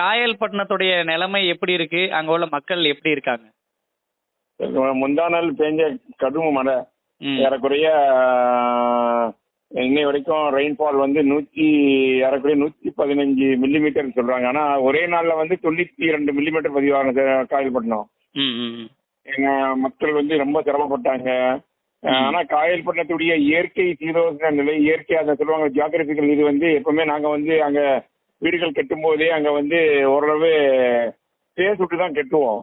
காயல்பட்டினத்துடைய நிலைமை எப்படி இருக்கு? அங்க உள்ள மக்கள் எப்படி இருக்காங்க? முந்தா நாள் பேஞ்ச கடும் மழை. ஏறக்குறைய இன்னை வரைக்கும் ரெயின்ஃபால் வந்து நூற்றி ஏறக்குறைய நூற்றி பதினஞ்சு மில்லிமீட்டர் சொல்றாங்க. ஆனா ஒரே நாள்ல வந்து தொண்ணூத்தி ரெண்டு மில்லிமீட்டர் பதிவாகுது காயல்பட்டினம். மக்கள் வந்து ரொம்ப சிரமப்பட்டாங்க. ஆனா காயல்பட்டினத்துடைய இயற்கை சீதோஷ்ண நிலை இயற்கை அதை சொல்லுவாங்க ஜியாகிரபிக்கல் இது வந்து எப்பவுமே நாங்க வந்து அங்க வீடுகள் கட்டும் போதே அங்க வந்து ஓரளவு பேஸ் விட்டு தான் கட்டுவோம்.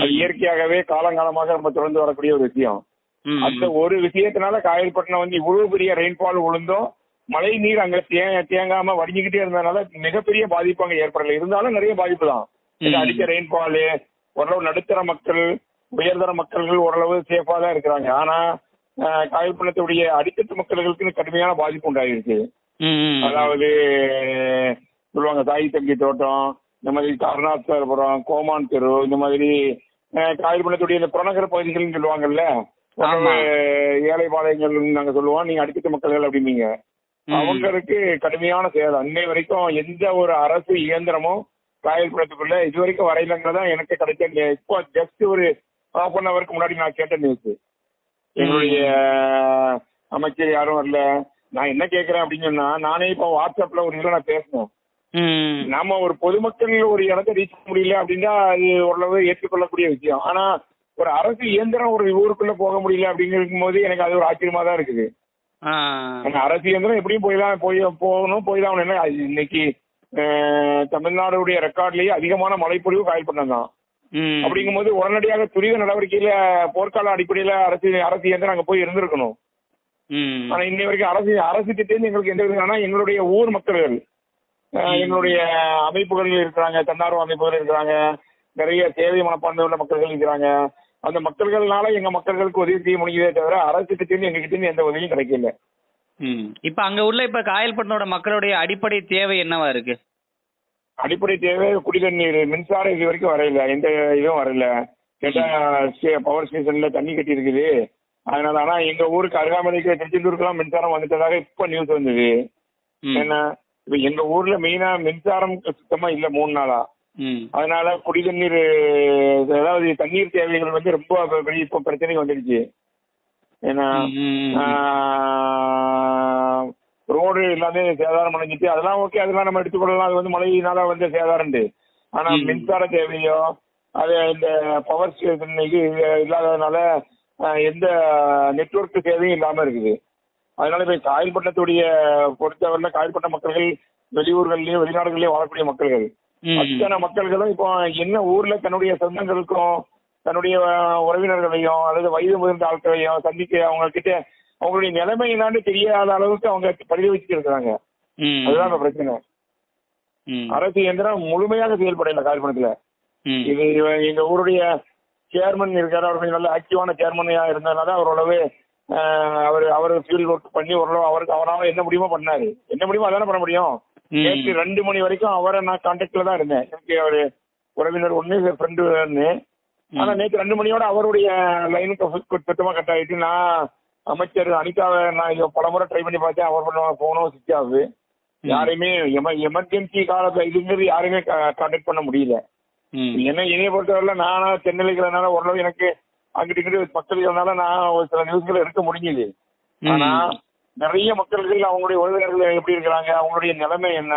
அது இயற்கையாகவே காலங்காலமாக நம்ம தொடர்ந்து வரக்கூடிய ஒரு விஷயம். அந்த ஒரு விஷயத்தினால காயல்பட்டினம் வந்து இவ்வளவு பெரிய ரெயின்ஃபால் விழுந்தும் மழை நீர் அங்க தேங்காம வடிஞ்சுக்கிட்டே இருந்ததுனால மிகப்பெரிய பாதிப்பு அங்க ஏற்படல. இருந்தாலும் நிறைய பாதிப்பு தான். அடிச்ச ரெயின்ஃபால் ஓரளவு நடுத்தர மக்கள் உயர்தர மக்கள்கள் ஓரளவு சேஃபா தான் இருக்கிறாங்க. ஆனா அஹ், காயல்பட்டினத்துடைய அடித்தட்டு மக்களுக்கு கடுமையான பாதிப்பு உண்டாயிருக்கு. அதாவது சொல்லுவாங்க தாய் தம்பி தோட்டம் இந்த மாதிரி கருணாசரபுரம் கோமான் தெரு இந்த மாதிரி அஹ், காயல்பட்டினத்துடைய இந்த புறநகர பகுதிகள்னு சொல்லுவாங்கல்ல ஆமா. அஹ், ஏழைப்பாளையங்கள் நாங்க சொல்லுவோம் நீங்க அடிக்கட்டு மக்கள்கள் அப்படிம்பீங்க. அவங்களுக்கு கடுமையான சேதம் இன்னை வரைக்கும் எந்த ஒரு அரசு இயந்திரமும் காயல்புரத்துக்குள்ள இது வரைக்கும் வரையிலங்கிறதா எனக்கு கிடைச்ச இப்போ ஜஸ்ட் ஒரு ஹாஃப் அன் ஹவருக்கு முன்னாடி நான் கேட்ட நியூஸ் எங்களுடைய அமைச்சர் யாரும் வரல நான் என்ன கேட்கறேன் அப்படின்னு சொன்னா நானே இப்போ வாட்ஸ்அப்ல ஒரு இதுல நான் பேசினேன் ம். நாம ஒரு பொதுமக்கள் ஒரு இடத்த ரீச் முடியல அப்படின்னா அது ஓரளவு ஏற்றுக்கொள்ளக்கூடிய விஷயம். ஆனா ஒரு அரசு இயந்திரம் ஒரு ஊருக்குள்ள போக முடியல அப்படிங்கும் போது எனக்கு அது ஒரு ஆச்சரியமா தான் இருக்குது. அரசு இயந்திரம் எப்படியும் போய் தான் போய் போகணும் போய் தான் அது இன்னைக்கு தமிழ்நாடுடைய ரெக்கார்ட்லயே அதிகமான மழைப்பொழிவு காயல்பட்டினம் தான். ம். அப்படிங்கும்போது உடனடியாக துரித நடவடிக்கையில போர்க்கால அடிப்படையில அரசு அரசு இயந்திரம் அங்க போய் இருந்திருக்கணும். ஆனா இன்னை வரைக்கும் அரசு அரசு திட்டம் எங்களுக்கு எந்த விதம் ஆனா எங்களுடைய ஊர் மக்கள்கள் எங்களுடைய அமைப்புகள் இருக்கிறாங்க தன்னார்வ அமைப்புகள் இருக்கிறாங்க நிறைய சேவை மனப்பான்மை உள்ள மக்கள்கள் இருக்கிறாங்க. அந்த மக்கள்கள்னால எங்க மக்களுக்கு உதவி செய்ய முடியுதே தவிர அரசு திட்டம் எங்ககிட்ட எந்த உதவியும் கிடைக்கல. ம். இப்ப அங்க உள்ள இப்ப காயல்பட்டினோட மக்களுடைய அடிப்படை தேவை என்னவா இருக்கு? அடிப்படை தேவை குடிதண்ணீர் மின்சாரம் இது வரைக்கும் வரையில எந்த இதுவும் வரல. கேட்டா பவர் ஸ்டேஷன்ல தண்ணி கட்டி இருக்குது அதனால ஆனா எங்க ஊருக்கு அருகாமலைக்கு திருச்செந்தூருக்குலாம் மின்சாரம் வந்துட்டதாக இப்ப நியூஸ் வந்தது. என்ன? இப்ப எங்க ஊர்ல மெயினா மின்சாரம் சுத்தமா இல்ல மூணு நாளா. அதனால குடிதண்ணீர் அதாவது தண்ணீர் தேவைகள் வந்து ரொம்ப பெரிய இப்ப பிரச்சனை வந்துடுச்சு. ஏன்னா ரோடு எல்லாமே சேதாரம் அடைஞ்சிட்டு அதெல்லாம் ஓகே அதெல்லாம் நம்ம எடுத்துக்கொள்ளலாம் அது வந்து மழையினால வந்து சேதாரம்ண்டு ஆனா. மின்சார தேவையோ அது இந்த பவர் இது இல்லாததுனால எந்த நெட்வொர்க் தேவையும் இல்லாம இருக்குது. அதனால இப்ப காயல்பட்டினத்துடைய பொறுத்தவரையில காயல்பட்ட மக்கள்கள் வெளியூர்கள்லயும் வெளிநாடுகள்லயும் வாழக்கூடிய மக்கள்கள். அத்தனை மக்கள்களும் இப்போ என்ன ஊர்ல தன்னுடைய சொந்தங்களுக்கும் தன்னுடைய உறவினர்களையும் அல்லது வயது முதிர்ந்த ஆட்களையும் சந்திக்க அவங்க கிட்ட அவங்களுடைய நிலைமை என்னான்னு தெரியாத அளவுக்கு அவங்க பதிவு வச்சுட்டு இருக்கிறாங்க. அதுதான் பிரச்சனை. அரசு இயந்திரம் முழுமையாக செயல்படல கால்பணத்துல. இது எங்க ஊருடைய சேர்மன் இருக்காரு அவர் நல்ல ஆக்டிவான சேர்மனையா இருந்ததுனால அவர் ஓரளவு அவர் அவர் ஃபீல்ட் ஒர்க் பண்ணி ஓரளவு அவருக்கு அவரால என்ன முடியுமோ பண்ணாரு. என்ன முடியுமோ அதானே பண்ண முடியும். நேற்று ரெண்டு மணி வரைக்கும் அவரை நான் கான்டாக்ட்ல தான் இருந்தேன். எனக்கு ஒரு உறவினர் ஒன்று ஃப்ரெண்டு ஒன்று ஆனா நேற்று ரெண்டு மணியோட அவருடைய லைனுக்கு சுத்தமா கட் ஆயிட்டு நான் அமைச்சர் அனிதாவை நான் பல முறை ட்ரை பண்ணி பார்த்தேன். அவர் பண்ண போனோம் சுவிச் ஆகுது. யாரையுமே எமர்ஜென்சி காலத்துல இதுங்கிறது யாரையுமே கான்டாக்ட் பண்ண முடியல. ம். என்ன என்னைய பொறுத்தவரையில நானா சென்னையில் இருக்கிறதுனால ஓரளவு எனக்கு அங்கிட்டு இங்கிட்டு மக்கள் இருக்கிறதுனால நான் ஒரு சில நியூஸ்களை எடுக்க முடிஞ்சுது. ஆனா நிறைய மக்கள்கள் அவங்களுடைய உறவினர்கள் எப்படி இருக்கிறாங்க? அவங்களுடைய நிலைமை என்ன?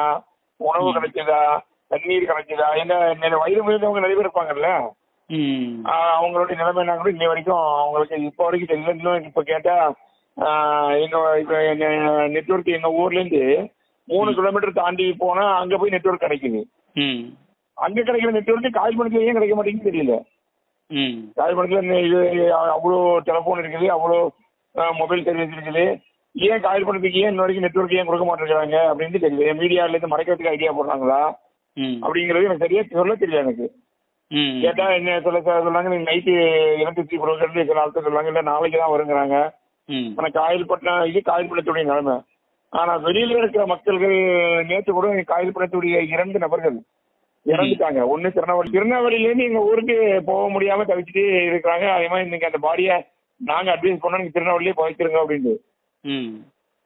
உணவு கிடைச்சதா? தண்ணீர் கிடைச்சதா? என்ன வயது முதிர்ந்தவங்க நிறைய பேர் இருப்பாங்கல்ல? அவங்களுடைய நிலைமை என்ன கூட இன்னை வரைக்கும் அவங்களுக்கு இப்போ வரைக்கும் தெரியல. இன்னும் இப்போ கேட்டா எங்க இப்போ எங்க ஊர்ல இருந்து மூணு கிலோமீட்டர் தாண்டி போனா அங்க போய் நெட்வொர்க் கிடைக்குது. அங்க கிடைக்கிற நெட்வொர்க் காய்மணத்துல ஏன் கிடைக்க மாட்டேங்குன்னு தெரியல. ம். காய்மணத்துல இது அவ்வளோ டெலிஃபோன் இருக்குது அவ்வளோ மொபைல் சர்வீஸ் இருக்குது ஏன் காய்மணத்துக்கு ஏன் இன்ன வரைக்கும் நெட்வொர்க் ஏன் கொடுக்க மாட்டேங்கிறாங்க அப்படின்னு தெரியல மீடியால இருந்து மறைக்கிறதுக்கு ஐடியா போடுறாங்களா. அப்படிங்கிறது எனக்கு சரியா சொல்ல தெரியல எனக்கு. கேட்டா என்ன சொல்ல சார் சொன்னாங்க நீங்க நைட்டு எலக்ட்ரிசிட்டி கொடுக்கறது சில ஆட்கள் சொல்றாங்க இல்ல நாளைக்கு தான் வருங்கிறாங்க. ஆனா காயல்பட்டினம் இது காயல்பட்டினத்துடைய நிலைமை ஆனா வெளியில இருக்கிற மக்கள்கள் நேற்று கூட காயல்பட்டினத்துடைய இரண்டு நபர்கள் இறந்துட்டாங்க. ஒண்ணு திருநெல்வேலி திருநெல்வேலியில இருந்து எங்க ஊருக்கு போக முடியாம தவிச்சுட்டு இருக்கிறாங்க. அதே மாதிரி இன்னைக்கு அந்த பாடியை நாங்க அட்வைஸ் பண்ணோம் நீங்க திருநெல்வேலியே புதைச்சிருங்க அப்படின்ட்டு. ம்.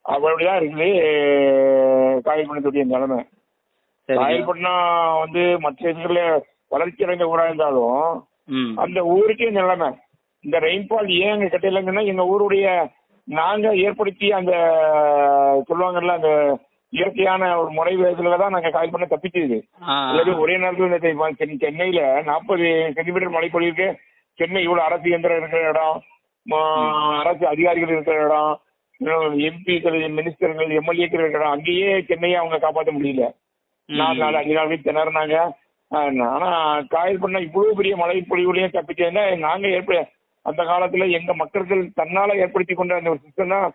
அப்படிதான் இருக்குது. காயல்பட்டினத்துடைய நிலைமை. காயல்பட்டினம் வந்து மற்ற இதுல வளர்ச்சி அடைந்த ஊரா இருந்தாலும் அந்த ஊருக்கே நிலைமை. இந்த ரெயின்ஃபால் ஏன் அங்க கட்டலைங்கன்னா எங்க ஊருடைய நாங்க ஏற்படுத்தி அந்த சொல்லுவாங்கல்ல அந்த இயற்கையான ஒரு முறை வேகத்துல தான் நாங்க காயல் பண்ண தப்பிச்சது. அல்லது ஒரே நேரத்தில் சென்னையில நாற்பது சென்டிமீட்டர் மழை பொழிவுக்கு சென்னை இவ்வளவு அரசு இயந்திரம் இருக்கிற இடம் அரசு அதிகாரிகள் இருக்கிற இடம் எம்பிக்கள் மினிஸ்டர்கள் எம்எல்ஏக்கள் இருக்கிற இடம் அங்கேயே சென்னையை அவங்க காப்பாற்ற முடியல. நாலு நாள் அஞ்சு நாள் திணறினாங்க. ஆனா காயல் பண்ண இவ்வளவு பெரிய மழை பொழிவுலையும் தப்பிச்சதுன்னா நாங்க ஏற்ப அந்த காலத்துல எங்க மக்கள் தன்னால ஏற்படுத்தி கொண்ட அந்த ஒரு சிஸ்டம் தான்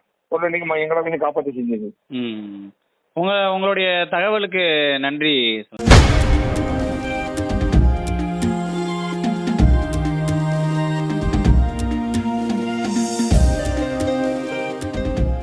எங்களை கொஞ்சம் காப்பாற்ற செஞ்சது உங்க உங்களுடைய தகவலுக்கு நன்றி.